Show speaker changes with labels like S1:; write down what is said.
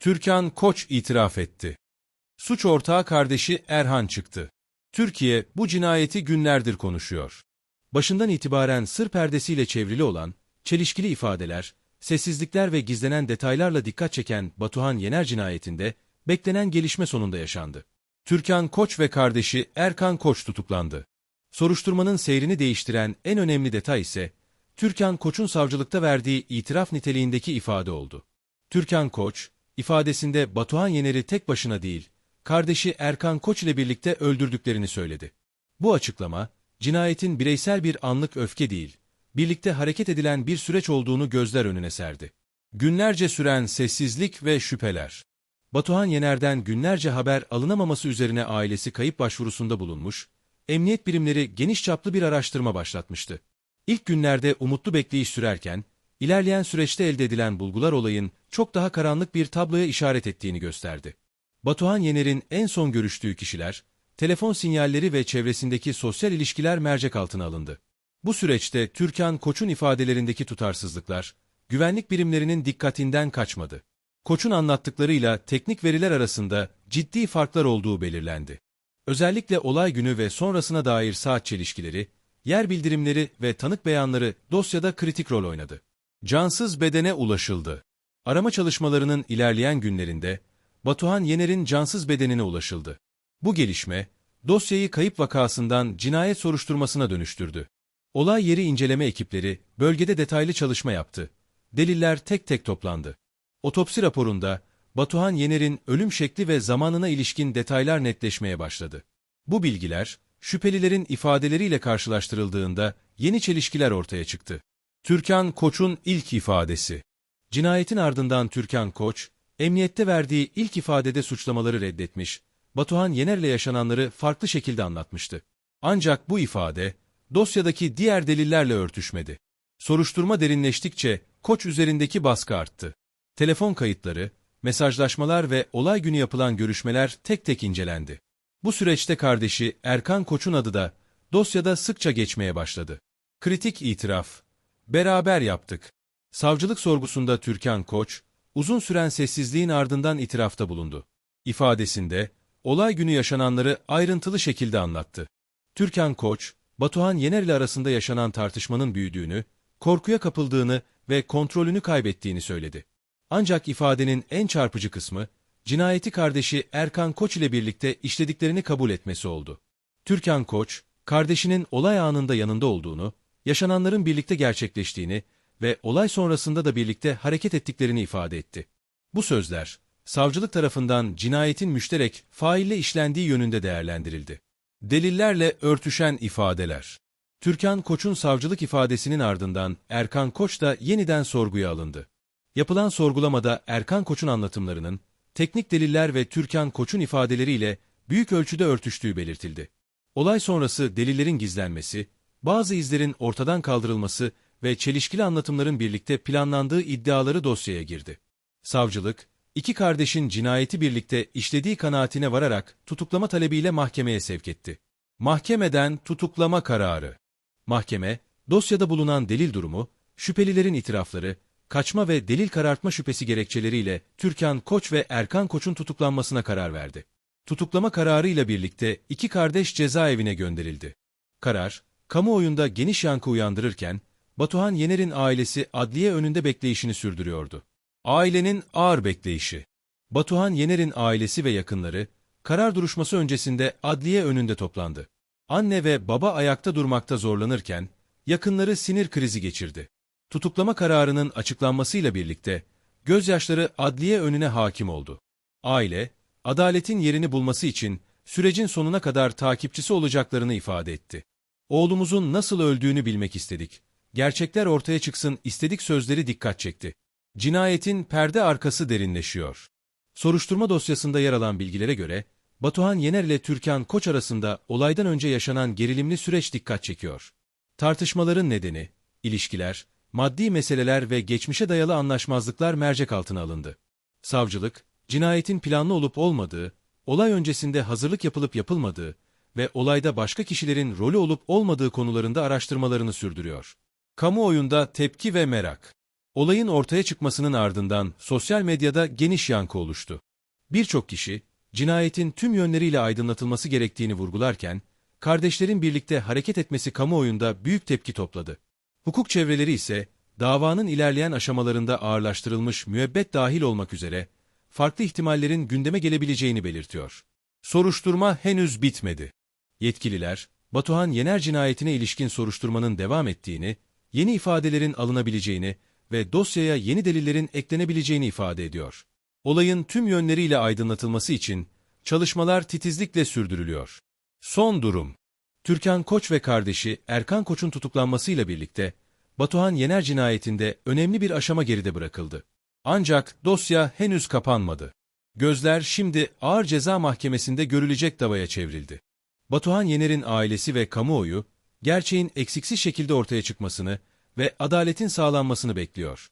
S1: Türkan Koç itiraf etti. Suç ortağı kardeşi Erhan çıktı. Türkiye bu cinayeti günlerdir konuşuyor. Başından itibaren sır perdesiyle çevrili olan, çelişkili ifadeler, sessizlikler ve gizlenen detaylarla dikkat çeken Batuhan Yener cinayetinde beklenen gelişme sonunda yaşandı. Türkan Koç ve kardeşi Erkan Koç tutuklandı. Soruşturmanın seyrini değiştiren en önemli detay ise Türkan Koç'un savcılıkta verdiği itiraf niteliğindeki ifade oldu. Türkan Koç, ifadesinde Batuhan Yener'i tek başına değil, kardeşi Erkan Koç ile birlikte öldürdüklerini söyledi. Bu açıklama, cinayetin bireysel bir anlık öfke değil, birlikte hareket edilen bir süreç olduğunu gözler önüne serdi. Günlerce süren sessizlik ve şüpheler. Batuhan Yener'den günlerce haber alınamaması üzerine ailesi kayıp başvurusunda bulunmuş, emniyet birimleri geniş çaplı bir araştırma başlatmıştı. İlk günlerde umutlu bekleyiş sürerken, ilerleyen süreçte elde edilen bulgular olayın çok daha karanlık bir tabloya işaret ettiğini gösterdi. Batuhan Yener'in en son görüştüğü kişiler, telefon sinyalleri ve çevresindeki sosyal ilişkiler mercek altına alındı. Bu süreçte Türkan Koç'un ifadelerindeki tutarsızlıklar, güvenlik birimlerinin dikkatinden kaçmadı. Koç'un anlattıklarıyla teknik veriler arasında ciddi farklar olduğu belirlendi. Özellikle olay günü ve sonrasına dair saat çelişkileri, yer bildirimleri ve tanık beyanları dosyada kritik rol oynadı. Cansız bedene ulaşıldı. Arama çalışmalarının ilerleyen günlerinde Batuhan Yener'in cansız bedenine ulaşıldı. Bu gelişme, dosyayı kayıp vakasından cinayet soruşturmasına dönüştürdü. Olay yeri inceleme ekipleri bölgede detaylı çalışma yaptı. Deliller tek tek toplandı. Otopsi raporunda Batuhan Yener'in ölüm şekli ve zamanına ilişkin detaylar netleşmeye başladı. Bu bilgiler, şüphelilerin ifadeleriyle karşılaştırıldığında yeni çelişkiler ortaya çıktı. Türkan Koç'un ilk ifadesi Cinayetin ardından Türkan Koç, emniyette verdiği ilk ifadede suçlamaları reddetmiş, Batuhan Yener'le yaşananları farklı şekilde anlatmıştı. Ancak bu ifade, dosyadaki diğer delillerle örtüşmedi. Soruşturma derinleştikçe Koç üzerindeki baskı arttı. Telefon kayıtları, mesajlaşmalar ve olay günü yapılan görüşmeler tek tek incelendi. Bu süreçte kardeşi Erkan Koç'un adı da dosyada sıkça geçmeye başladı. Kritik itiraf. Beraber yaptık. Savcılık sorgusunda Türkan Koç, uzun süren sessizliğin ardından itirafta bulundu. İfadesinde, olay günü yaşananları ayrıntılı şekilde anlattı. Türkan Koç, Batuhan Yener ile arasında yaşanan tartışmanın büyüdüğünü, korkuya kapıldığını ve kontrolünü kaybettiğini söyledi. Ancak ifadenin en çarpıcı kısmı, cinayeti kardeşi Erkan Koç ile birlikte işlediklerini kabul etmesi oldu. Türkan Koç, kardeşinin olay anında yanında olduğunu, yaşananların birlikte gerçekleştiğini ve olay sonrasında da birlikte hareket ettiklerini ifade etti. Bu sözler, savcılık tarafından cinayetin müşterek faille işlendiği yönünde değerlendirildi. Delillerle örtüşen ifadeler. Türkan Koç'un savcılık ifadesinin ardından Erkan Koç da yeniden sorguya alındı. Yapılan sorgulamada Erkan Koç'un anlatımlarının, teknik deliller ve Türkan Koç'un ifadeleriyle büyük ölçüde örtüştüğü belirtildi. Olay sonrası delillerin gizlenmesi, bazı izlerin ortadan kaldırılması ve çelişkili anlatımların birlikte planlandığı iddiaları dosyaya girdi. Savcılık, iki kardeşin cinayeti birlikte işlediği kanaatine vararak tutuklama talebiyle mahkemeye sevk etti. Mahkemeden tutuklama kararı. Mahkeme, dosyada bulunan delil durumu, şüphelilerin itirafları, kaçma ve delil karartma şüphesi gerekçeleriyle Türkan Koç ve Erkan Koç'un tutuklanmasına karar verdi. Tutuklama kararıyla birlikte iki kardeş cezaevine gönderildi. Karar, kamuoyunda geniş yankı uyandırırken, Batuhan Yener'in ailesi adliye önünde bekleyişini sürdürüyordu. Ailenin ağır bekleyişi. Batuhan Yener'in ailesi ve yakınları, karar duruşması öncesinde adliye önünde toplandı. Anne ve baba ayakta durmakta zorlanırken, yakınları sinir krizi geçirdi. Tutuklama kararının açıklanmasıyla birlikte, gözyaşları adliye önüne hakim oldu. Aile, adaletin yerini bulması için sürecin sonuna kadar takipçisi olacaklarını ifade etti. Oğlumuzun nasıl öldüğünü bilmek istedik. Gerçekler ortaya çıksın istedik sözleri dikkat çekti. Cinayetin perde arkası derinleşiyor. Soruşturma dosyasında yer alan bilgilere göre, Batuhan Yener ile Türkan Koç arasında olaydan önce yaşanan gerilimli süreç dikkat çekiyor. Tartışmaların nedeni, ilişkiler, maddi meseleler ve geçmişe dayalı anlaşmazlıklar mercek altına alındı. Savcılık, cinayetin planlı olup olmadığı, olay öncesinde hazırlık yapılıp yapılmadığı ve olayda başka kişilerin rolü olup olmadığı konularında araştırmalarını sürdürüyor. Kamuoyunda tepki ve merak. Olayın ortaya çıkmasının ardından sosyal medyada geniş yankı oluştu. Birçok kişi, cinayetin tüm yönleriyle aydınlatılması gerektiğini vurgularken, kardeşlerin birlikte hareket etmesi kamuoyunda büyük tepki topladı. Hukuk çevreleri ise, davanın ilerleyen aşamalarında ağırlaştırılmış müebbet dahil olmak üzere, farklı ihtimallerin gündeme gelebileceğini belirtiyor. Soruşturma henüz bitmedi. Yetkililer, Batuhan Yener cinayetine ilişkin soruşturmanın devam ettiğini, yeni ifadelerin alınabileceğini ve dosyaya yeni delillerin eklenebileceğini ifade ediyor. Olayın tüm yönleriyle aydınlatılması için çalışmalar titizlikle sürdürülüyor. Son durum. Türkan Koç ve kardeşi Erkan Koç'un tutuklanmasıyla birlikte Batuhan Yener cinayetinde önemli bir aşama geride bırakıldı. Ancak dosya henüz kapanmadı. Gözler şimdi Ağır Ceza Mahkemesi'nde görülecek davaya çevrildi. Batuhan Yener'in ailesi ve kamuoyu, gerçeğin eksiksiz şekilde ortaya çıkmasını ve adaletin sağlanmasını bekliyor.